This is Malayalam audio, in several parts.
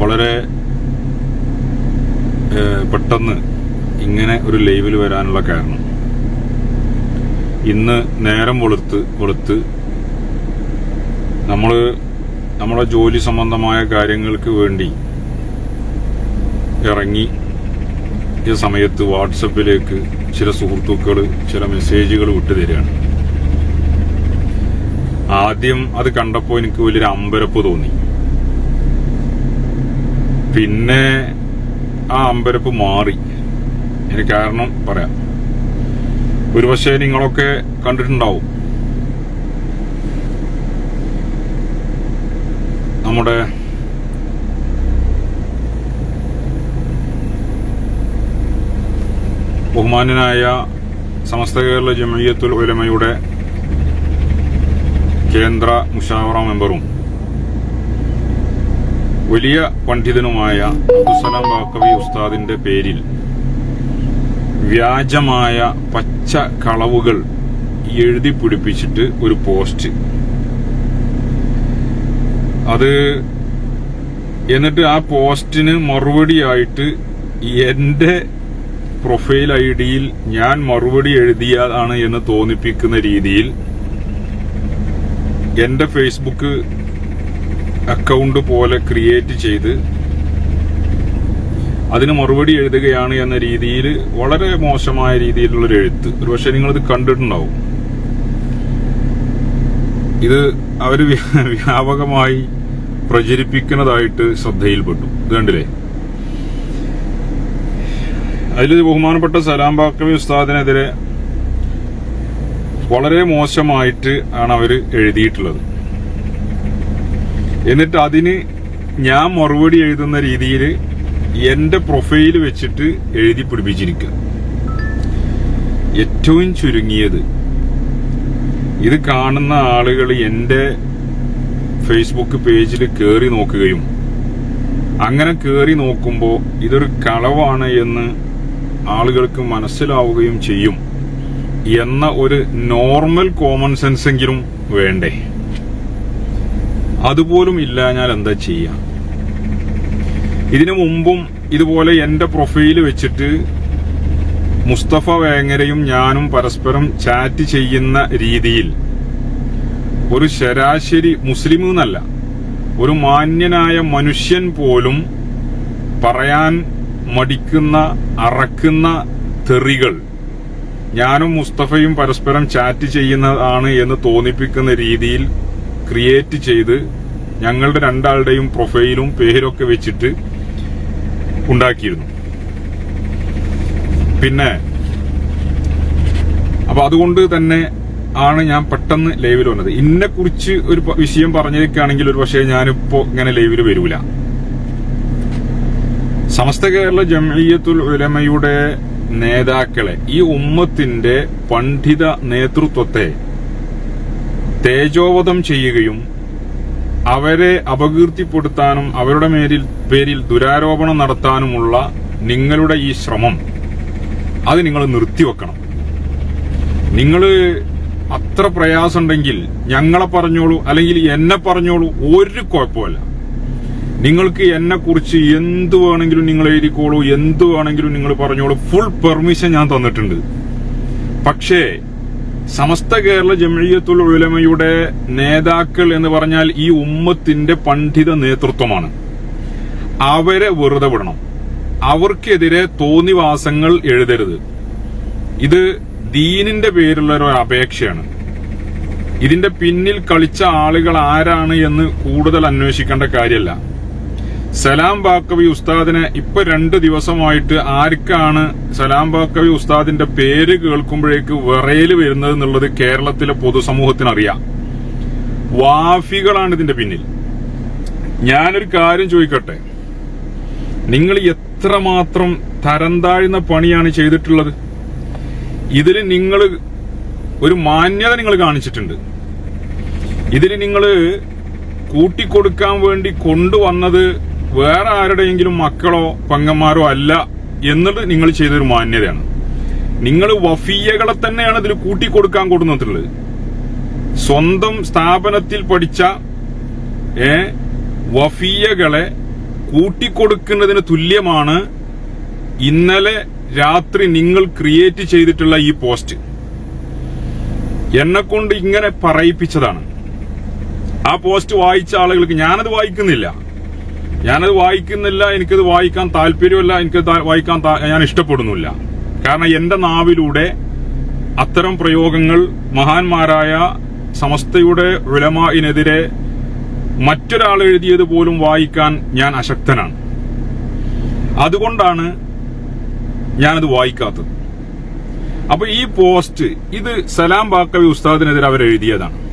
വളരെ പെട്ടെന്ന് ഇങ്ങനെ ഒരു ലൈവിൽ വരാനുള്ള കാരണം. ഇന്ന് നേരം വെളുത്ത് വെളുത്ത് നമ്മൾ നമ്മുടെ ജോലി സംബന്ധമായ കാര്യങ്ങൾക്ക് വേണ്ടി ഇറങ്ങി ഈ സമയത്ത് വാട്സപ്പിലേക്ക് ചില സുഹൃത്തുക്കൾ ചില മെസ്സേജുകൾ വിട്ടു തരികയാണ്. ആദ്യം അത് കണ്ടപ്പോൾ എനിക്ക് വലിയൊരു അമ്പരപ്പ് തോന്നി. പിന്നെ ആ അമ്പരപ്പ് മാറി. അതിന് കാരണം പറയാം. ഒരുപക്ഷെ നിങ്ങളൊക്കെ കണ്ടിട്ടുണ്ടാവും. നമ്മുടെ ബഹുമാന്യനായ സമസ്ത കേരള ജമീയത്തുൽ ഉലമയുടെ കേന്ദ്ര മുഷാവറ മെമ്പറും വലിയ പണ്ഡിതനുമായ അബ്ദുസലാം ബാക്കവി ഉസ്താദിന്റെ പേരിൽ വ്യാജമായ പച്ച കളവുകൾ എഴുതി പിടിപ്പിച്ചിട്ട് ഒരു പോസ്റ്റ്. അത് എന്നിട്ട് ആ പോസ്റ്റിന് മറുപടിയായിട്ട് എന്റെ പ്രൊഫൈൽ ഐ ഡിയിൽ ഞാൻ മറുപടി എഴുതിയതാണ് എന്ന് തോന്നിപ്പിക്കുന്ന രീതിയിൽ എന്റെ ഫേസ്ബുക്ക് അക്കൗണ്ട് പോലെ ക്രിയേറ്റ് ചെയ്ത് അതിന് മറുപടി എഴുതുകയാണ് എന്ന രീതിയിൽ വളരെ മോശമായ രീതിയിലുള്ളൊരു എഴുത്ത്. ഒരുപക്ഷെ നിങ്ങളിത് കണ്ടിട്ടുണ്ടാവും. ഇത് അവർ വ്യ- വ്യാപകമായി പ്രചരിപ്പിക്കുന്നതായിട്ട് ശ്രദ്ധയിൽപ്പെട്ടു. ഇത് കണ്ടില്ലേ? അതിൽ ബഹുമാനപ്പെട്ട സലാം ബാക്കവി ഉസ്താദിനെതിരെ വളരെ മോശമായിട്ട് ആണ് അവർ എഴുതിയിട്ടുള്ളത്. എന്നിട്ട് അതിന് ഞാൻ മറുപടി എഴുതുന്ന രീതിയിൽ എന്റെ പ്രൊഫൈൽ വെച്ചിട്ട് എഴുതി പിടിപ്പിച്ചിരിക്കുക. ഏറ്റവും ചുരുങ്ങിയത് ഇത് കാണുന്ന ആളുകൾ എന്റെ ഫേസ്ബുക്ക് പേജിൽ കയറി നോക്കുകയും അങ്ങനെ കയറി നോക്കുമ്പോൾ ഇതൊരു കളവാണ് എന്ന് ആളുകൾക്ക് മനസ്സിലാവുകയും ചെയ്യും എന്ന ഒരു നോർമൽ കോമൺ സെൻസ് എങ്കിലും വേണ്ടേ? അതുപോലും ഇല്ല ഞാൻ എന്താ ചെയ്യാ? ഇതിനു മുമ്പും ഇതുപോലെ എന്റെ പ്രൊഫൈൽ വെച്ചിട്ട് മുസ്തഫ വേങ്ങരയും ഞാനും പരസ്പരം ചാറ്റ് ചെയ്യുന്ന രീതിയിൽ ഒരു ശരാശരി മുസ്ലിം എന്നല്ല ഒരു മാന്യനായ മനുഷ്യൻ പോലും പറയാൻ മടിക്കുന്ന അറക്കുന്ന തെറികൾ ഞാനും മുസ്തഫയും പരസ്പരം ചാറ്റ് ചെയ്യുന്നതാണ് എന്ന് തോന്നിപ്പിക്കുന്ന രീതിയിൽ ക്രിയേറ്റ് ചെയ്ത് ഞങ്ങളുടെ രണ്ടാളുടെയും പ്രൊഫൈലും പേരൊക്കെ വെച്ചിട്ട് ഉണ്ടാക്കിയിരുന്നു. പിന്നെ അപ്പൊ അതുകൊണ്ട് തന്നെ ആണ് ഞാൻ പെട്ടെന്ന് ലൈവിൽ വന്നത്. ഇന്നെ കുറിച്ച് ഒരു വിഷയം പറഞ്ഞേക്കാണെങ്കിൽ ഒരു പക്ഷേ ഞാനിപ്പോ ഇങ്ങനെ ലൈവിൽ വരൂല. സമസ്ത കേരള ജമീയത്തുൽ ഉലമയുടെ നേതാക്കളെ ഈ ഉമ്മത്തിന്റെ പണ്ഡിത നേതൃത്വത്തെ തേജോവധം ചെയ്യുകയും അവരെ അപകീർത്തിപ്പെടുത്താനും അവരുടെ മേരിൽ പേരിൽ ദുരാരോപണം നടത്താനുമുള്ള നിങ്ങളുടെ ഈ ശ്രമം അത് നിങ്ങൾ നിർത്തിവെക്കണം. നിങ്ങൾ അത്ര പ്രയാസമുണ്ടെങ്കിൽ ഞങ്ങളെ പറഞ്ഞോളൂ അല്ലെങ്കിൽ എന്നെ പറഞ്ഞോളൂ ഒരു കുഴപ്പമില്ല നിങ്ങൾക്ക് എന്നെ കുറിച്ച് എന്ത് വേണമെങ്കിലും നിങ്ങൾ എഴുതിക്കോളൂ എന്ത് വേണമെങ്കിലും നിങ്ങൾ പറഞ്ഞോളൂ. ഫുൾ പെർമിഷൻ ഞാൻ തന്നിട്ടുണ്ട്. പക്ഷേ സമസ്ത കേരള ജമീയത്തുൽ ഉലമയുടെ നേതാക്കൾ എന്ന് പറഞ്ഞാൽ ഈ ഉമ്മത്തിന്റെ പണ്ഡിത നേതൃത്വമാണ്. അവരെ വെറുതെ വിടണം. അവർക്കെതിരെ തോന്നിവാസങ്ങൾ എഴുതരുത്. ഇത് ദീനിന്റെ പേരിലുള്ള ഒരു അപേക്ഷയാണ്. ഇതിന്റെ പിന്നിൽ കളിച്ച ആളുകൾ ആരാണ് എന്ന് കൂടുതൽ അന്വേഷിക്കേണ്ട കാര്യമല്ല. സലാം ബാക്കവി ഉസ്താദിനെ ഇപ്പൊ രണ്ട് ദിവസമായിട്ട് ആർക്കാണ് സലാം ബാക്കവി ഉസ്താദിന്റെ പേര് കേൾക്കുമ്പോഴേക്ക് വിറയിൽ വരുന്നത് എന്നുള്ളത് കേരളത്തിലെ പൊതുസമൂഹത്തിന് അറിയാം വാഫികളാണ് ഇതിന്റെ പിന്നിൽ. ഞാനൊരു കാര്യം ചോദിക്കട്ടെ? നിങ്ങൾ എത്രമാത്രം തരം താഴ്ന്ന പണിയാണ് ചെയ്തിട്ടുള്ളത്? ഇതിൽ നിങ്ങൾ ഒരു മാന്യത നിങ്ങൾ കാണിച്ചിട്ടുണ്ട്. ഇതിൽ നിങ്ങൾ കൂട്ടിക്കൊടുക്കാൻ വേണ്ടി കൊണ്ടുവന്നത് വേറെ ആരുടെയെങ്കിലും മക്കളോ പങ്കന്മാരോ അല്ല എന്നുള്ളത് നിങ്ങൾ ചെയ്തൊരു മാന്യതയാണ്. നിങ്ങൾ വഫീയകളെ തന്നെയാണ് ഇതിൽ കൂട്ടിക്കൊടുക്കാൻ കൊടുക്കുന്നത് സ്വന്തം സ്ഥാപനത്തിൽ പഠിച്ച ഏ വഫീയകളെ കൂട്ടിക്കൊടുക്കുന്നതിന് തുല്യമാണ് ഇന്നലെ രാത്രി നിങ്ങൾ ക്രിയേറ്റ് ചെയ്തിട്ടുള്ള ഈ പോസ്റ്റ്. എന്നെ കൊണ്ട് ഇങ്ങനെ പറയിപ്പിച്ചതാണ്. ആ പോസ്റ്റ് വായിച്ച ആളുകൾക്ക് ഞാനത് വായിക്കുന്നില്ല. ഞാനത് വായിക്കുന്നില്ല എനിക്കത് വായിക്കാൻ താല്പര്യമില്ല എനിക്ക് വായിക്കാൻ ഞാൻ ഇഷ്ടപ്പെടുന്നില്ല. കാരണം എന്റെ നാവിലൂടെ അത്തരം പ്രയോഗങ്ങൾ മഹാന്മാരായ സമസ്തയുടെ ഉലമായിനെതിരെ മറ്റൊരാൾ എഴുതിയത് പോലും വായിക്കാൻ ഞാൻ അശക്തനാണ്. അതുകൊണ്ടാണ് ഞാനത് വായിക്കാത്തത്. അപ്പൊ ഈ പോസ്റ്റ് ഇത് സലാം ബാക്കവി ഉസ്താദിനെതിരെ അവർ എഴുതിയതാണ്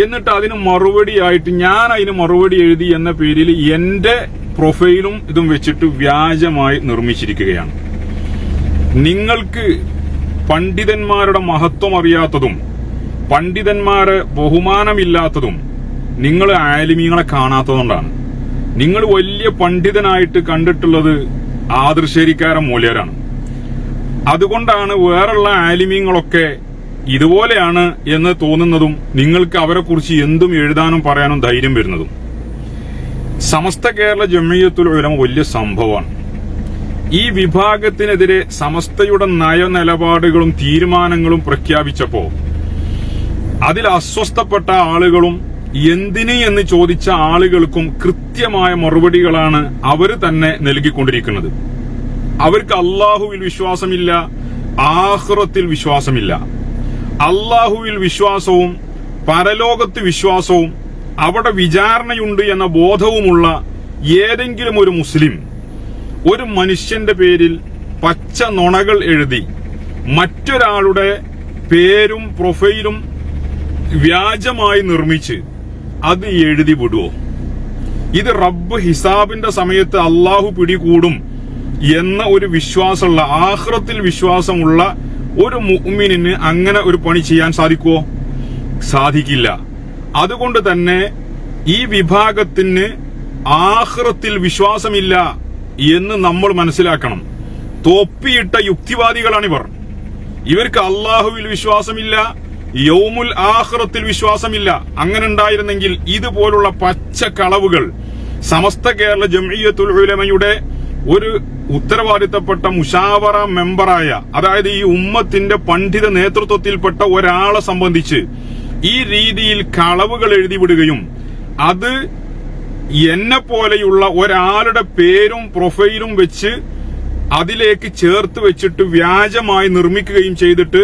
എന്നിട്ട് അതിന് മറുപടിയായിട്ട് ഞാൻ അതിന് മറുപടി എഴുതി എന്ന പേരിൽ എന്റെ പ്രൊഫൈലും ഇതും വെച്ചിട്ട് വ്യാജമായി നിർമ്മിച്ചിരിക്കുകയാണ്. നിങ്ങൾക്ക് പണ്ഡിതന്മാരുടെ മഹത്വം അറിയാത്തതും പണ്ഡിതന്മാരെ ബഹുമാനമില്ലാത്തതും നിങ്ങൾ ആലിമീങ്ങളെ കാണാത്തതുകൊണ്ടാണ്. നിങ്ങൾ വലിയ പണ്ഡിതനായിട്ട് കണ്ടിട്ടുള്ളത് ആദർശേരിക്കാരൻ മൂല്യരാണ്. അതുകൊണ്ടാണ് വേറെയുള്ള ആലിമീങ്ങളൊക്കെ ഇതുപോലെയാണ് എന്ന് തോന്നുന്നതും നിങ്ങൾക്ക് അവരെ കുറിച്ച് എന്തും എഴുതാനും പറയാനും ധൈര്യം വരുന്നതും. സമസ്ത കേരള ജമിയത്തുൽ ഉലമ വലിയ സംഭവമാണ്. ഈ വിഭാഗത്തിനെതിരെ സമസ്തയുടെ നയനിലപാടുകളും തീരുമാനങ്ങളും പ്രഖ്യാപിച്ചപ്പോ അതിൽ അസ്വസ്ഥപ്പെട്ട ആളുകളും എന്തിന് എന്ന് ചോദിച്ച ആളുകൾക്കും കൃത്യമായ മറുപടികളാണ് അവർ തന്നെ നൽകിക്കൊണ്ടിരിക്കുന്നത്. അവർക്ക് അള്ളാഹുവിൽ വിശ്വാസമില്ല ആഹ്റത്തിൽ വിശ്വാസമില്ല. അള്ളാഹുവിൽ വിശ്വാസവും പരലോകത്ത് വിശ്വാസവും അവിടെ വിചാരണയുണ്ട് എന്ന ബോധവുമുള്ള ഏതെങ്കിലും ഒരു മുസ്ലിം ഒരു മനുഷ്യന്റെ പേരിൽ പച്ച നുണകൾ എഴുതി മറ്റൊരാളുടെ പേരും പ്രൊഫൈലും വ്യാജമായി നിർമ്മിച്ച് അത് എഴുതി വിടുവോ? ഇത് റബ്ബ് ഹിസാബിന്റെ സമയത്ത് അള്ളാഹു പിടികൂടും എന്ന ഒരു വിശ്വാസമുള്ള ആഹ്റത്തിൽ വിശ്വാസമുള്ള ഒരു മുഅ്മിനിന് അങ്ങനെ ഒരു പണി ചെയ്യാൻ സാധിക്കുമോ സാധിക്കില്ല. അതുകൊണ്ട് തന്നെ ഈ വിഭാഗത്തിന് ആഹ്റത്തിൽ വിശ്വാസമില്ല എന്ന് നമ്മൾ മനസ്സിലാക്കണം. തൊപ്പിയിട്ട യുക്തിവാദികളാണിവർ ഇവർക്ക് അള്ളാഹുവിൽ വിശ്വാസമില്ല യൗമുൽ ആഹ്റത്തിൽ വിശ്വാസമില്ല. അങ്ങനെ ഉണ്ടായിരുന്നെങ്കിൽ ഇതുപോലുള്ള പച്ച കളവുകൾ സമസ്ത കേരള ജംഇയ്യത്തുൽ ഉലമയുടെ ഒരു ഉത്തരവാദിത്തപ്പെട്ട മുഷാവറ മെമ്പറായ അതായത് ഈ ഉമ്മത്തിന്റെ പണ്ഡിത നേതൃത്വത്തിൽപ്പെട്ട ഒരാളെ സംബന്ധിച്ച് ഈ രീതിയിൽ കളവുകൾ എഴുതിവിടുകയും അത് എന്നെ പോലെയുള്ള ഒരാളുടെ പേരും പ്രൊഫൈലും വെച്ച് അതിലേക്ക് ചേർത്ത് വെച്ചിട്ട് വ്യാജമായി നിർമ്മിക്കുകയും ചെയ്തിട്ട്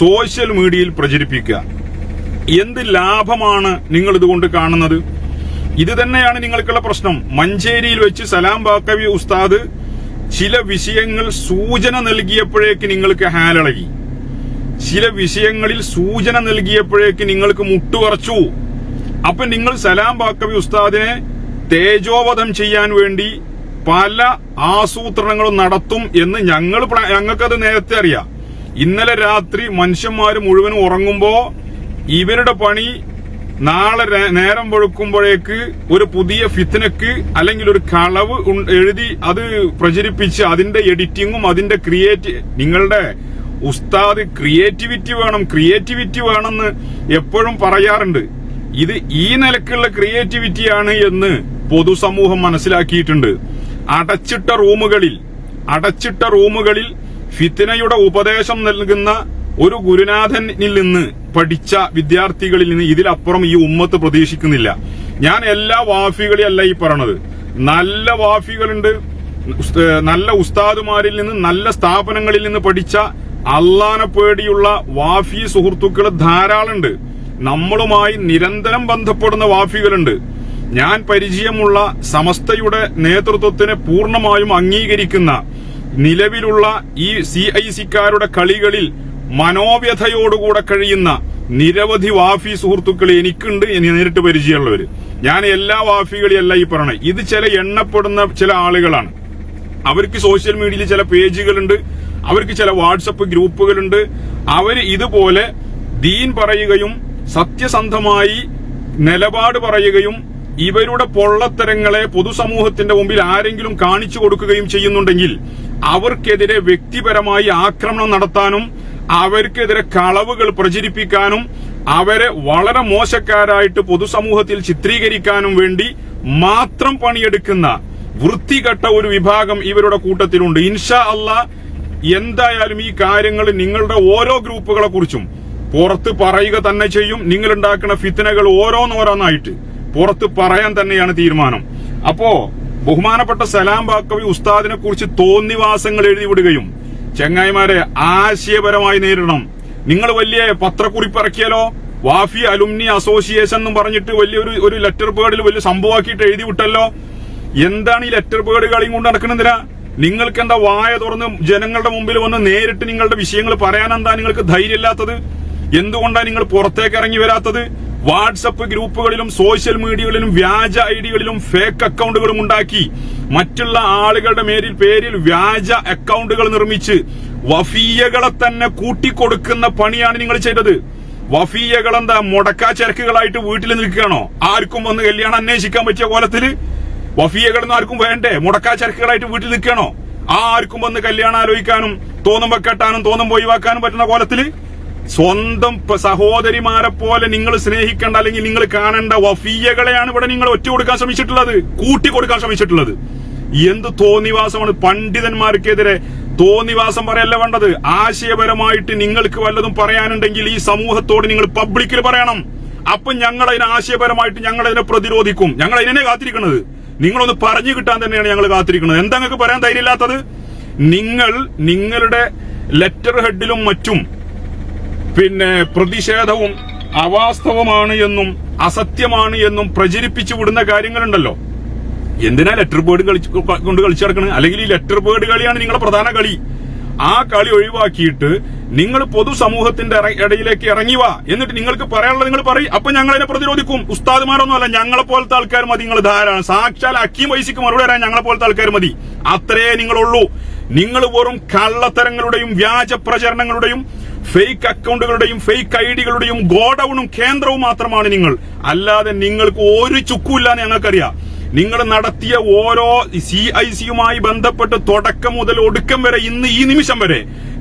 സോഷ്യൽ മീഡിയയിൽ പ്രചരിപ്പിക്കുക. എന്ത് ലാഭമാണ് നിങ്ങൾ ഇതുകൊണ്ട് കാണുന്നത്? ഇത് തന്നെയാണ് നിങ്ങൾക്കുള്ള പ്രശ്നം. മഞ്ചേരിയിൽ വെച്ച് സലാം ബാക്കവി ഉസ്താദ് ചില വിഷയങ്ങൾ സൂചന നൽകിയപ്പോഴേക്ക് നിങ്ങൾക്ക് ഹാലിളകി. ചില വിഷയങ്ങളിൽ സൂചന നൽകിയപ്പോഴേക്ക് നിങ്ങൾക്ക് മുട്ടുപറച്ചു അപ്പൊ നിങ്ങൾ സലാം ബാക്കവി ഉസ്താദിനെ തേജോവധം ചെയ്യാൻ വേണ്ടി പല ആസൂത്രണങ്ങളും നടത്തും എന്ന് ഞങ്ങൾ ഞങ്ങൾക്കത് നേരത്തെ അറിയാം. ഇന്നലെ രാത്രി മനുഷ്യന്മാർ മുഴുവനും ഉറങ്ങുമ്പോ ഇവരുടെ പണി നാളെ നേരം വെളുക്കുമ്പോഴേക്ക് ഒരു പുതിയ ഫിത്തിനക്ക് അല്ലെങ്കിൽ ഒരു കളവ് എഴുതി അത് പ്രചരിപ്പിച്ച് അതിന്റെ എഡിറ്റിങ്ങും അതിന്റെ ക്രിയേറ്റ് നിങ്ങളുടെ ഉസ്താദ് ക്രിയേറ്റിവിറ്റി വേണം ക്രിയേറ്റിവിറ്റി വേണമെന്ന് എപ്പോഴും പറയാറുണ്ട്. ഇത് ഈ നിലക്കുള്ള ക്രിയേറ്റിവിറ്റിയാണ് എന്ന് പൊതുസമൂഹം മനസ്സിലാക്കിയിട്ടുണ്ട്. അടച്ചിട്ട റൂമുകളിൽ അടച്ചിട്ട റൂമുകളിൽ ഫിത്തിനയുടെ ഉപദേശം നൽകുന്ന ഒരു ഗുരുനാഥനിൽ നിന്ന് പഠിച്ച വിദ്യാർത്ഥികളിൽ നിന്ന് ഇതിലപ്പുറം ഈ ഉമ്മത്ത് പ്രതീക്ഷിക്കുന്നില്ല. ഞാൻ എല്ലാ വാഫികളെയല്ല ഈ പറയണത്. നല്ല വാഫികളുണ്ട്. നല്ല ഉസ്താദുമാരിൽ നിന്ന് നല്ല സ്ഥാപനങ്ങളിൽ നിന്ന് പഠിച്ച അള്ളാനെ പേടിയുള്ള വാഫി സുഹൃത്തുക്കൾ ധാരാളമുണ്ട് നമ്മളുമായി നിരന്തരം ബന്ധപ്പെടുന്ന വാഫികളുണ്ട്. ഞാൻ പരിചയമുള്ള സമസ്തയുടെ നേതൃത്വത്തിനെ പൂർണമായും അംഗീകരിക്കുന്ന നിലവിലുള്ള ഈ സി ഐ സിക്കാരുടെ കളികളിൽ മനോവ്യഥയോടുകൂടെ കഴിയുന്ന നിരവധി വാഫി സുഹൃത്തുക്കൾ എനിക്കുണ്ട് എനിക്ക് നേരിട്ട് പരിചയമുള്ളവര് ഞാൻ എല്ലാ വാഫികളെയല്ല ഈ പറയണേ. ഇത് ചില എണ്ണപ്പെടുന്ന ചില ആളുകളാണ്. അവർക്ക് സോഷ്യൽ മീഡിയയിൽ ചില പേജുകളുണ്ട്. അവർക്ക് ചില വാട്സപ്പ് ഗ്രൂപ്പുകളുണ്ട്. അവർ ഇതുപോലെ ദീൻ പറയുകയും സത്യസന്ധമായി നിലപാട് പറയുകയും ഇവരുടെ പൊള്ളത്തരങ്ങളെ പൊതുസമൂഹത്തിന്റെ മുമ്പിൽ ആരെങ്കിലും കാണിച്ചു കൊടുക്കുകയും ചെയ്യുന്നുണ്ടെങ്കിൽ അവർക്കെതിരെ വ്യക്തിപരമായി ആക്രമണം നടത്താനും അവർക്കെതിരെ കളവുകൾ പ്രചരിപ്പിക്കാനും അവരെ വളരെ മോശക്കാരായിട്ട് പൊതുസമൂഹത്തിൽ ചിത്രീകരിക്കാനും വേണ്ടി മാത്രം പണിയെടുക്കുന്ന വൃത്തികെട്ട ഒരു വിഭാഗം ഇവരുടെ കൂട്ടത്തിലുണ്ട്. ഇൻഷാ അല്ല എന്തായാലും ഈ കാര്യങ്ങൾ നിങ്ങളുടെ ഓരോ ഗ്രൂപ്പുകളെ കുറിച്ചും പുറത്ത് പറയുക തന്നെ ചെയ്യും. നിങ്ങൾ ഉണ്ടാക്കുന്ന ഫിത്തനകൾ ഓരോന്നോരോന്നായിട്ട് പുറത്ത് പറയാൻ തന്നെയാണ് തീരുമാനം. അപ്പോ ബഹുമാനപ്പെട്ട സലാം ബാക്കവി ഉസ്താദിനെ കുറിച്ച് തോന്നിവാസങ്ങൾ എഴുതി വിടുകയും ചെങ്ങായിമാരെ ആശയപരമായി നേരിടണം. നിങ്ങൾ വലിയ പത്രക്കുറിപ്പ് ഇറക്കിയാലോ വാഫി അലുമിനി അസോസിയേഷൻ എന്ന് പറഞ്ഞിട്ട് വലിയൊരു ഒരു ലെറ്റർ പേഡിൽ വലിയ സംഭവമാക്കിയിട്ട് എഴുതി വിട്ടല്ലോ. എന്താണ് ഈ ലെറ്റർ പേഡ് കളിയും കൊണ്ട് നടക്കണെന്തിനാ നിങ്ങൾക്ക് എന്താ വായ തുറന്ന് ജനങ്ങളുടെ മുമ്പിൽ വന്ന് നേരിട്ട് നിങ്ങളുടെ വിഷയങ്ങൾ പറയാൻ എന്താ നിങ്ങൾക്ക് ധൈര്യമില്ലാത്തത്? എന്തുകൊണ്ടാണ് നിങ്ങൾ പുറത്തേക്ക് ഇറങ്ങി വരാത്തത്? വാട്സപ്പ് ഗ്രൂപ്പുകളിലും സോഷ്യൽ മീഡിയകളിലും വ്യാജ ഐഡികളിലും ഫേക്ക് അക്കൗണ്ടുകളും ഉണ്ടാക്കി. മറ്റുള്ള ആളുകളുടെ മേരിൽ പേരിൽ വ്യാജ അക്കൗണ്ടുകൾ നിർമ്മിച്ച് വഫീയകളെ തന്നെ കൂട്ടിക്കൊടുക്കുന്ന പണിയാണ് നിങ്ങൾ ചെയ്തത്. വഫീയകൾ എന്താ മുടക്കാ ചരക്കുകളായിട്ട് വീട്ടിൽ നിൽക്കുകയാണോ? ആർക്കും വന്ന് കല്യാണം അന്വേഷിക്കാൻ പറ്റിയ കോലത്തിൽ? വഫീയകളൊന്നും ആർക്കും വേണ്ടേ? മുടക്കാ ചരക്കുകളായിട്ട് വീട്ടിൽ നിൽക്കുകയാണോ? ആർക്കും വന്ന് കല്യാണം ആലോചിക്കാനും തോന്നുമ്പോ കെട്ടാനും തോന്നുമ്പോ ഒഴിവാക്കാനും പറ്റുന്ന കോലത്തിൽ? സ്വന്തം സഹോദരിമാരെ പോലെ നിങ്ങൾ സ്നേഹിക്കേണ്ട അല്ലെങ്കിൽ നിങ്ങൾ കാണേണ്ട വഫീയകളെയാണ് ഇവിടെ നിങ്ങൾ ഒറ്റ കൊടുക്കാൻ ശ്രമിച്ചിട്ടുള്ളത് കൂട്ടി കൊടുക്കാൻ ശ്രമിച്ചിട്ടുള്ളത്. എന്ത് തോന്നിവാസമാണ് പണ്ഡിതന്മാർക്കെതിരെ? തോന്നിവാസം പറയല്ല വേണ്ടത്. ആശയപരമായിട്ട് നിങ്ങൾക്ക് വല്ലതും പറയാനുണ്ടെങ്കിൽ ഈ സമൂഹത്തോട് നിങ്ങൾ പബ്ലിക്കിൽ പറയണം. അപ്പൊ ഞങ്ങൾ അതിനെ ആശയപരമായിട്ട് ഞങ്ങൾ അതിനെ പ്രതിരോധിക്കും. ഞങ്ങൾ അതിനെ കാത്തിരിക്കുന്നത്. നിങ്ങളൊന്ന് പറഞ്ഞു കിട്ടാൻ തന്നെയാണ് ഞങ്ങൾ കാത്തിരിക്കുന്നത്. എന്താ നിങ്ങൾക്ക് പറയാൻ ധൈര്യമില്ലാത്തത്? നിങ്ങൾ നിങ്ങളുടെ ലെറ്റർ ഹെഡിലും മറ്റും പിന്നെ പ്രതിഷേധവും അവാസ്തവമാണ് എന്നും അസത്യമാണ് എന്നും പ്രചരിപ്പിച്ചു വിടുന്ന കാര്യങ്ങളുണ്ടല്ലോ. എന്തിനാ ലെറ്റർ ബേർഡ് കളിച്ച് കൊണ്ട് കളിച്ചു നടക്കണത് അല്ലെങ്കിൽ ഈ ലെറ്റർ ബേർഡ് കളിയാണ് നിങ്ങളുടെ പ്രധാന കളി. ആ കളി ഒഴിവാക്കിയിട്ട് നിങ്ങൾ പൊതുസമൂഹത്തിന്റെ ഇടയിലേക്ക് ഇറങ്ങി വാ. എന്നിട്ട് നിങ്ങൾക്ക് പറയാനുള്ളത് നിങ്ങൾ പറയും. അപ്പൊ ഞങ്ങൾ അതിനെ പ്രതിരോധിക്കും. ഉസ്താദ്മാരൊന്നും അല്ല ഞങ്ങളെ പോലത്തെ ആൾക്കാർ മതി. നിങ്ങൾ ധാരാളം. സാക്ഷാൽ അക്കീം വൈസിക്ക് മറുപടി വരാൻ ഞങ്ങളെ പോലത്തെ ആൾക്കാർ മതി. അത്രേ നിങ്ങളുള്ളൂ. നിങ്ങൾ വെറും കള്ളത്തരങ്ങളുടെയും വ്യാജ പ്രചരണങ്ങളുടെയും ഫേക്ക് അക്കൗണ്ടുകളുടെയും ഫേക്ക് ഐഡികളുടെയും ഗോഡൌണും കേന്ദ്രവും മാത്രമാണ് നിങ്ങൾ. അല്ലാതെ നിങ്ങൾക്ക് ഒരു ചുക്കുമില്ല എന്ന് ഞങ്ങൾക്കറിയാം. നിങ്ങൾ നടത്തിയ ഓരോ സി ഐ സിയുമായി ബന്ധപ്പെട്ട് തുടക്കം മുതൽ ഒടുക്കം വരെ ഇന്ന് ഈ നിമിഷം വരെ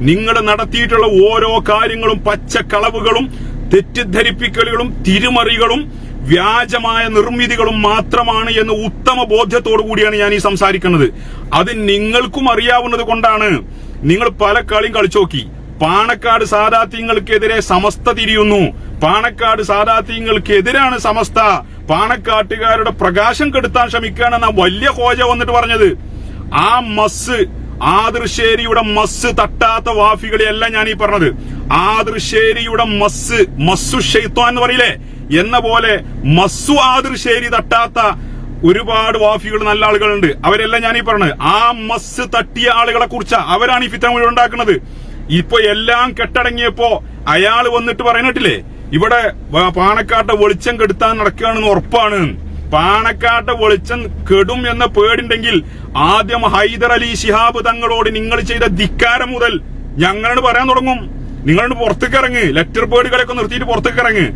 നിങ്ങൾ നടത്തിയിട്ടുള്ള ഓരോ കാര്യങ്ങളും പച്ചക്കളവുകളും തെറ്റിദ്ധരിപ്പിക്കലുകളും തിരുമറികളും വ്യാജമായ നിർമ്മിതികളും മാത്രമാണ് എന്ന് ഉത്തമ ബോധ്യത്തോടു കൂടിയാണ് ഞാൻ ഈ സംസാരിക്കുന്നത്. അത് നിങ്ങൾക്കും അറിയാവുന്നത് കൊണ്ടാണ്. നിങ്ങൾ പല കളിയും കളിച്ചു നോക്കി. പാണക്കാട് സാദാത്യങ്ങൾക്കെതിരെ സമസ്ത തിരിയുന്നു. പാണക്കാട് സാദാത്യങ്ങൾക്കെതിരാണ് സമസ്ത. പാണക്കാട്ടുകാരുടെ പ്രകാശം കെടുത്താൻ ശ്രമിക്കുകയാണെന്ന വലിയ ഹോജ വന്നിട്ട് പറഞ്ഞത്. ആ മസ് ആദൃശ്ശേരിയുടെ മസ് തട്ടാത്ത വാഫികളെയല്ല ഞാൻ ഈ പറഞ്ഞത്. ആദൃശ്ശേരിയുടെ മസ് മസ്സു ഷെയ്ത്വാൻ എന്ന് പറയില്ലേ? എന്ന പോലെ മസ്സു ആദൃശ്ശേരി തട്ടാത്ത ഒരുപാട് വാഫികൾ നല്ല ആളുകളുണ്ട്. അവരെല്ലാം ഞാൻ ഈ പറഞ്ഞത്. ആ മസ് തട്ടിയ ആളുകളെ കുറിച്ചാ അവരാണ് ഈ ഫിത്തം ഉണ്ടാക്കുന്നത്. ഇപ്പൊ എല്ലാം കെട്ടടങ്ങിയപ്പോ അയാൾ വന്നിട്ട് പറയണട്ടില്ലേ? ഇവിടെ പാണക്കാട്ടെ വെളിച്ചം കെടുത്താൻ നടക്കുകയാണെന്ന് ഉറപ്പാണ്. പാണക്കാട്ടെ വെളിച്ചം കെടും എന്ന പേടുണ്ടെങ്കിൽ ആദ്യം ഹൈദർ അലി ശിഹാബ് തങ്ങളോട് നിങ്ങൾ ചെയ്ത ധിക്കാരം മുതൽ ഞങ്ങളോട് പറയാൻ തുടങ്ങും. നിങ്ങളോട് പുറത്തേക്ക് ഇറങ്ങ്. ലെറ്റർ പേടുകളൊക്കെ നിർത്തിയിട്ട് പുറത്തേക്ക് ഇറങ്ങ്.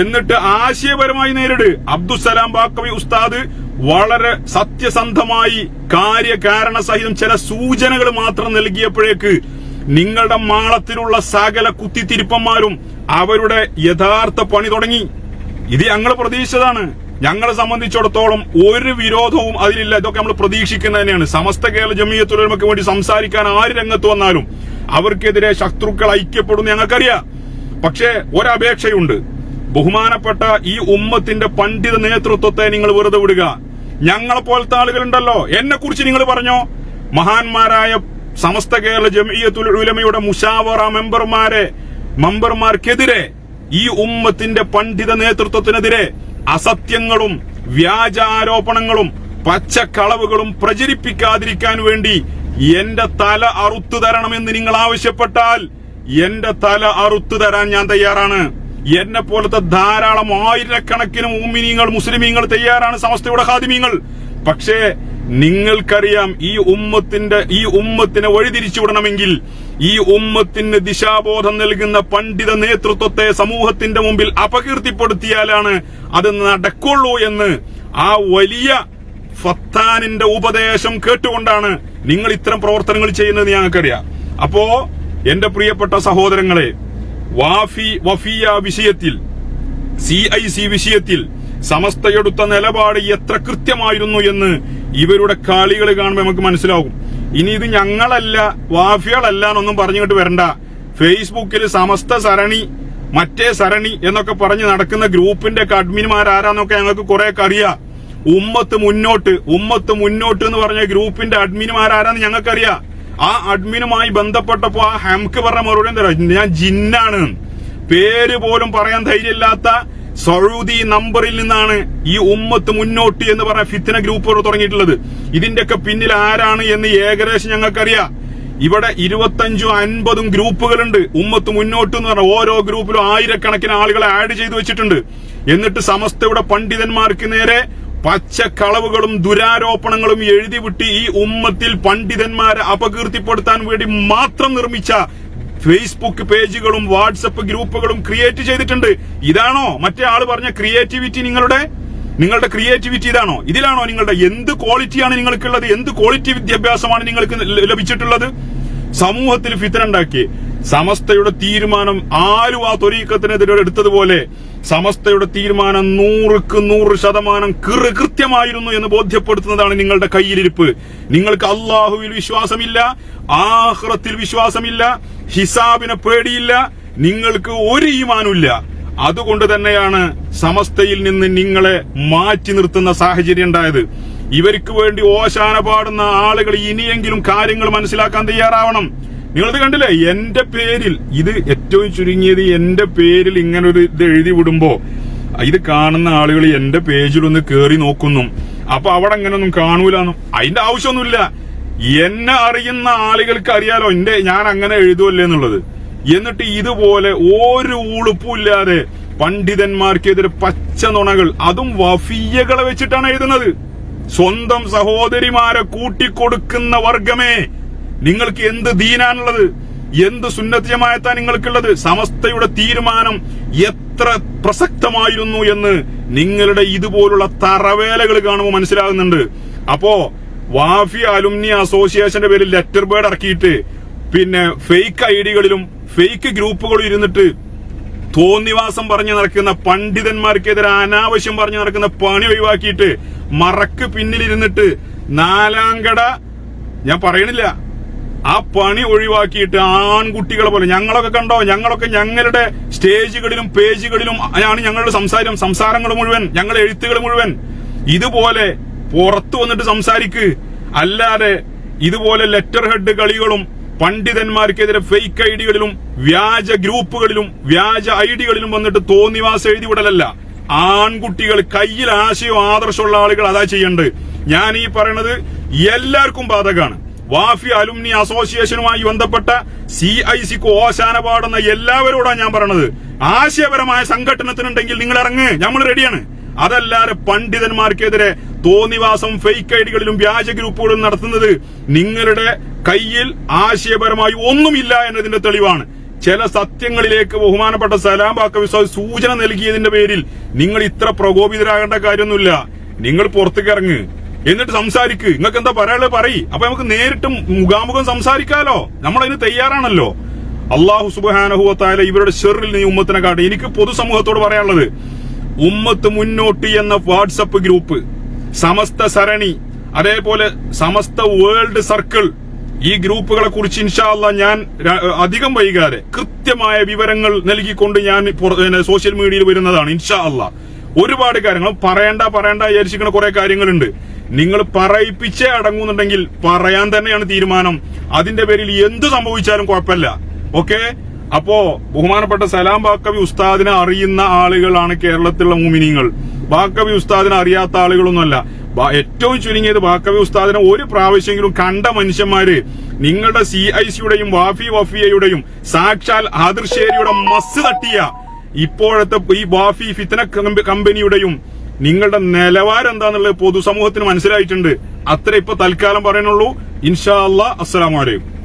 എന്നിട്ട് ആശയപരമായി നേരിട്. അബ്ദുസലാം ബാക്കവി ഉസ്താദ് വളരെ സത്യസന്ധമായി കാര്യകാരണ സഹിതം ചില സൂചനകൾ മാത്രം നൽകിയപ്പോഴേക്ക് നിങ്ങളുടെ മാളത്തിലുള്ള സകല കുത്തിത്തിരിപ്പന്മാരും അവരുടെ യഥാർത്ഥ പണി തുടങ്ങി. ഇത് ഞങ്ങൾ പ്രതീക്ഷിച്ചതാണ്. ഞങ്ങളെ സംബന്ധിച്ചിടത്തോളം ഒരു വിരോധവും അതിലില്ല. ഇതൊക്കെ നമ്മൾ പ്രതീക്ഷിക്കുന്നത് തന്നെയാണ്. സമസ്ത കേരള ജമീയത്തുലമയ്ക്ക് വേണ്ടി സംസാരിക്കാൻ ആര് രംഗത്ത് വന്നാലും അവർക്കെതിരെ ശത്രുക്കൾ ഐക്യപ്പെടുന്നു ഞങ്ങൾക്കറിയാം. പക്ഷേ ഒരപേക്ഷയുണ്ട്. ബഹുമാനപ്പെട്ട ഈ ഉമ്മത്തിന്റെ പണ്ഡിത നേതൃത്വത്തെ നിങ്ങൾ വെറുതെ വിടുക. ഞങ്ങളെ പോലത്തെ ആളുകളുണ്ടല്ലോ. എന്നെ കുറിച്ച് നിങ്ങൾ പറഞ്ഞോ? മഹാന്മാരായ സമസ്ത കേരള ജമിയത്തുൽ ഉലമയുടെ മുഷാവറ മെമ്പർമാരെ മെമ്പർമാർക്കെതിരെ ഈ ഉമ്മത്തിന്റെ പണ്ഡിത നേതൃത്വത്തിനെതിരെ അസത്യങ്ങളും വ്യാജ ആരോപണങ്ങളും പച്ചക്കളവുകളും പ്രചരിപ്പിക്കാതിരിക്കാൻ വേണ്ടി എന്റെ തല അറുത്തു തരണമെന്ന് നിങ്ങൾ ആവശ്യപ്പെട്ടാൽ എന്റെ തല അറുത്തു തരാൻ ഞാൻ തയ്യാറാണ്. എന്നെ പോലത്തെ ധാരാളം ആയിരക്കണക്കിന് മുഅ്മിനീങ്ങൾ മുസ്ലിമീങ്ങൾ തയ്യാറാണ് സമസ്തയുടെ ഹാദിമീങ്ങൾ പക്ഷേ നിങ്ങൾക്കറിയാം ഈ ഉമ്മത്തിന്റെ ഈ ഉമ്മത്തിനെ വഴിതിരിച്ചു വിടണമെങ്കിൽ ഈ ഉമ്മത്തിന് ദിശാബോധം നൽകുന്ന പണ്ഡിത നേതൃത്വത്തെ സമൂഹത്തിന്റെ മുമ്പിൽ അപകീർത്തിപ്പെടുത്തിയാലാണ് അത് നടക്കുള്ളൂ എന്ന് ആ വലിയ ഫത്താനിന്റെ ഉപദേശം കേട്ടുകൊണ്ടാണ് നിങ്ങൾ ഇത്തരം പ്രവർത്തനങ്ങൾ ചെയ്യുന്നത് ഞങ്ങൾക്കറിയാം. അപ്പോ എന്റെ പ്രിയപ്പെട്ട സഹോദരങ്ങളെ വാഫി വഫിയ വിഷയത്തിൽ സി ഐ സി വിഷയത്തിൽ സമസ്തയെടുത്ത നിലപാട് എത്ര കൃത്യമായിരുന്നു എന്ന് ഇവരുടെ കളികൾ കാണുമ്പോൾ നമുക്ക് മനസ്സിലാവും. ഇനി ഇത് ഞങ്ങളല്ല വാഫികളല്ല എന്നൊന്നും പറഞ്ഞിട്ട് വരണ്ട. ഫേസ്ബുക്കിൽ സമസ്ത സരണി മറ്റേ സരണി എന്നൊക്കെ പറഞ്ഞ് നടക്കുന്ന ഗ്രൂപ്പിന്റെ ഒക്കെ അഡ്മിന്മാർ ആരാന്നൊക്കെ ഞങ്ങൾക്ക് കുറെ അറിയാ. ഉമ്മത്ത് മുന്നോട്ട് ഉമ്മത്ത് മുന്നോട്ട് എന്ന് പറഞ്ഞ ഗ്രൂപ്പിന്റെ അഡ്മിന്മാർ ആരാന്ന് ഞങ്ങൾക്കറിയാം. ആ അഡ്മിനുമായി ബന്ധപ്പെട്ടപ്പോ ആ ഹംക്ക് പറഞ്ഞ മറുപടി എന്താ ഞാൻ ജിന്നാണ്. പേര് പോലും പറയാൻ ധൈര്യമില്ലാത്ത സൗദി നമ്പറിൽ നിന്നാണ് ഈ ഉമ്മത്ത് മുന്നോട്ട് എന്ന് പറഞ്ഞ ഫിത്തിന ഗ്രൂപ്പുകൾ തുടങ്ങിയിട്ടുള്ളത്. ഇതിന്റെയൊക്കെ പിന്നിൽ ആരാണ് എന്ന് ഏകദേശം ഞങ്ങൾക്കറിയാം. ഇവിടെ ഇരുപത്തഞ്ചും അൻപതും ഗ്രൂപ്പുകളുണ്ട്. ഉമ്മത്ത് മുന്നോട്ട് എന്ന് പറഞ്ഞ ഓരോ ഗ്രൂപ്പിലും ആയിരക്കണക്കിന് ആളുകളെ ആഡ് ചെയ്തു വെച്ചിട്ടുണ്ട്. എന്നിട്ട് സമസ്തയുടെ പണ്ഡിതന്മാർക്ക് നേരെ പച്ചക്കളവുകളും ദുരാരോപണങ്ങളും എഴുതി വിട്ട് ഈ ഉമ്മത്തിൽ പണ്ഡിതന്മാരെ അപകീർത്തിപ്പെടുത്താൻ വേണ്ടി മാത്രം നിർമ്മിച്ച ഫേസ്ബുക്ക് പേജുകളും വാട്സപ്പ് ഗ്രൂപ്പുകളും ക്രിയേറ്റ് ചെയ്തിട്ടുണ്ട്. ഇതാണോ? മറ്റേ ആൾ പറഞ്ഞ ക്രിയേറ്റിവിറ്റി നിങ്ങളുടെ? നിങ്ങളുടെ ക്രിയേറ്റിവിറ്റി ഇതാണോ? ഇതിലാണോ നിങ്ങളുടെ എന്ത് ക്വാളിറ്റിയാണ് നിങ്ങൾക്കുള്ളത്? എന്ത് ക്വാളിറ്റി വിദ്യാഭ്യാസമാണ് നിങ്ങൾക്ക് ലഭിച്ചിട്ടുള്ളത്? സമൂഹത്തിൽ ഫിത്തനുണ്ടാക്കി. സമസ്തയുടെ തീരുമാനം ആരും ആ തൊരീക്കത്തിനെതിരെ എടുത്തതുപോലെ സമസ്തയുടെ തീരുമാനം നൂറുക്ക് നൂറ് ശതമാനം കൃ കൃത്യമായിരുന്നു എന്ന് ബോധ്യപ്പെടുത്തുന്നതാണ് നിങ്ങളുടെ കയ്യിലിരിപ്പ്. നിങ്ങൾക്ക് അള്ളാഹുവിൽ വിശ്വാസമില്ല ആഹ്റത്തിൽ വിശ്വാസമില്ല ഹിസാബിനെ പേടിയില്ല നിങ്ങൾക്ക് ഒരു ഈമാനുമില്ല. അതുകൊണ്ട് തന്നെയാണ് സമസ്തയിൽ നിന്ന് നിങ്ങളെ മാറ്റി നിർത്തുന്ന സാഹചര്യം ഉണ്ടായത്. ഇവർക്ക് വേണ്ടി ഓശാന പാടുന്ന ആളുകൾ ഇനിയെങ്കിലും കാര്യങ്ങൾ മനസ്സിലാക്കാൻ തയ്യാറാവണം. നിങ്ങളിത് കണ്ടില്ലേ? എന്റെ പേരിൽ. ഇത് ഏറ്റവും ചുരുങ്ങിയത് എന്റെ പേരിൽ ഇങ്ങനെ ഒരു ഇത് എഴുതി വിടുമ്പോ ഇത് കാണുന്ന ആളുകൾ എന്റെ പേജിലൊന്ന് കേറി നോക്കുന്നു. അപ്പൊ അവിടെ അങ്ങനെയൊന്നും കാണൂലെന്നും. അതിന്റെ ആവശ്യമൊന്നുമില്ല. എന്നെ അറിയുന്ന ആളുകൾക്ക് അറിയാലോ എന്റെ ഞാൻ അങ്ങനെ എഴുതുമല്ലേ എന്നുള്ളത്. എന്നിട്ട് ഇതുപോലെ ഒരു ഉളുപ്പുമില്ലാതെ പണ്ഡിതന്മാർക്കെതിരെ പച്ച നുണകൾ അതും വഫിയകളെ വെച്ചിട്ടാണ് എഴുതുന്നത്. സ്വന്തം സഹോദരിമാരെ കൂട്ടിക്കൊടുക്കുന്ന വർഗമേ നിങ്ങൾക്ക് എന്ത് ദീനാണുള്ളത്? എന്ത് സുന്നത്ത് നിങ്ങൾക്കുള്ളത്? സമസ്തയുടെ തീരുമാനം എത്ര പ്രസക്തമായിരുന്നു എന്ന് നിങ്ങളുടെ ഇതുപോലുള്ള തറവേലകൾ കാണുമ്പോൾ മനസ്സിലാകുന്നുണ്ട്. അപ്പോ വാഫി അലുമിനി അസോസിയേഷന്റെ പേരിൽ ലെറ്റർ ബേർഡ് ഇറക്കിയിട്ട് പിന്നെ ഫേക്ക് ഐഡികളിലും ഫേക്ക് ഗ്രൂപ്പുകളും ഇരുന്നിട്ട് തോന്നിവാസം പറഞ്ഞു നടക്കുന്ന പണ്ഡിതന്മാർക്കെതിരെ അനാവശ്യം പറഞ്ഞു നടക്കുന്ന പണി ഒഴിവാക്കിയിട്ട് മറക്ക് പിന്നിലിരുന്നിട്ട് നാലാങ്കട ഞാൻ പറയണില്ല ആ പണി ഒഴിവാക്കിയിട്ട് ആൺകുട്ടികളെ പോലെ ഞങ്ങളൊക്കെ കണ്ടോ? ഞങ്ങളൊക്കെ ഞങ്ങളുടെ സ്റ്റേജുകളിലും പേജുകളിലും ആണ് ഞങ്ങളുടെ സംസാരം സംസാരങ്ങൾ മുഴുവൻ ഞങ്ങളുടെ എഴുത്തുകൾ മുഴുവൻ. ഇതുപോലെ പുറത്തു വന്നിട്ട് സംസാരിക്ക്. അല്ലാതെ ഇതുപോലെ ലെറ്റർ ഹെഡ് കളികളും പണ്ഡിതന്മാർക്കെതിരെ ഫേക്ക് ഐഡികളിലും വ്യാജ ഗ്രൂപ്പുകളിലും വ്യാജ ഐഡികളിലും വന്നിട്ട് തോന്നിവാസം എഴുതി വിടലല്ല. ആൺകുട്ടികൾ കയ്യിൽ ആശയവും ആദർശമുള്ള ആളുകൾ അതാ ചെയ്യേണ്ടത്. ഞാൻ ഈ പറയണത് എല്ലാവർക്കും ബാധകമാണ്. വാഫി അലുമിനി അസോസിയേഷനുമായി ബന്ധപ്പെട്ട സി ഐ സിക്ക് ഓശാന പാടുന്ന എല്ലാവരോടാണ് ഞാൻ പറയണത്. ആശയപരമായ സംഘടനത്തിനുണ്ടെങ്കിൽ നിങ്ങൾ ഇറങ്ങ്. നമ്മൾ റെഡിയാണ് അതല്ലാതെ പണ്ഡിതന്മാർക്കെതിരെ തോന്നിവാസം ഫേക്ക് ഐഡികളിലും വ്യാജ ഗ്രൂപ്പുകളും നടത്തുന്നത് നിങ്ങളുടെ കയ്യിൽ ആശയപരമായി ഒന്നുമില്ല എന്നതിന്റെ തെളിവാണ്. ചില സത്യങ്ങളിലേക്ക് ബഹുമാനപ്പെട്ട സലാം ബാക്ക വിശ്വാസ് സൂചന നൽകിയതിന്റെ പേരിൽ നിങ്ങൾ ഇത്ര പ്രകോപിതരാകേണ്ട കാര്യമൊന്നുമില്ല. നിങ്ങൾ പുറത്തേക്ക് ഇറങ്ങ്. എന്നിട്ട് സംസാരിക്ക്. നിങ്ങൾക്ക് എന്താ പറയാനുള്ളത് പറയ്. അപ്പൊ നമുക്ക് നേരിട്ട് മുഖാമുഖം സംസാരിക്കാലോ. നമ്മൾ അതിന് തയ്യാറാണല്ലോ അള്ളാഹു സുബാനഹുവത്തായ ഇവരുടെ ഷെറിൽ നീ ഉമ്മത്തിനെ കാട്ടെ. എനിക്ക് പൊതുസമൂഹത്തോട് പറയാനുള്ളത്. ഉമ്മത്ത് മുന്നോട്ട് എന്ന വാട്സപ്പ് ഗ്രൂപ്പ് സമസ്ത സരണി അതേപോലെ സമസ്ത വേൾഡ് സർക്കിൾ ഈ ഗ്രൂപ്പുകളെ കുറിച്ച് ഇൻഷാല്ല ഞാൻ അധികം വൈകാതെ കൃത്യമായ വിവരങ്ങൾ നൽകിക്കൊണ്ട് ഞാൻ സോഷ്യൽ മീഡിയയിൽ വരുന്നതാണ് ഇൻഷാ അല്ല ഒരുപാട് കാര്യങ്ങൾ. പറയണ്ട പറയണ്ട വിചാരിച്ചിരിക്കുന്ന കുറെ കാര്യങ്ങളുണ്ട്. നിങ്ങൾ പറയിപ്പിച്ചേ അടങ്ങുന്നുണ്ടെങ്കിൽ പറയാൻ തന്നെയാണ് തീരുമാനം. അതിന്റെ പേരിൽ എന്ത് സംഭവിച്ചാലും കുഴപ്പമില്ല. ഓക്കെ? അപ്പോ ബഹുമാനപ്പെട്ട സലാം ബാക്കവി ഉസ്താദിനെ അറിയുന്ന ആളുകളാണ് കേരളത്തിലുള്ള മൂമിനിങ്ങൾ. ബാക്കവി ഉസ്താദിനെ അറിയാത്ത ആളുകളൊന്നുമല്ല. ഏറ്റവും ചുരുങ്ങിയത് ബാക്കവി ഉസ്താദിനെ ഒരു പ്രാവശ്യമെങ്കിലും കണ്ട മനുഷ്യന്മാര് നിങ്ങളുടെ സി ഐ സിയുടെയും വാഫി വഫിയയുടെയും സാക്ഷാൽ ആദിർശേരിയുടെ മസ് തട്ടിയ ഇപ്പോഴത്തെ ഈ വാഫി ഫിത്തന കമ്പനിയുടെയും നിങ്ങളുടെ നിലവാരം എന്താന്നുള്ളത് പൊതുസമൂഹത്തിന് മനസ്സിലായിട്ടുണ്ട്. അത്ര ഇപ്പൊ തൽക്കാലം പറയാനുള്ളൂ. ഇൻഷാ അല്ലാ അസ്സലാമലൈക്കും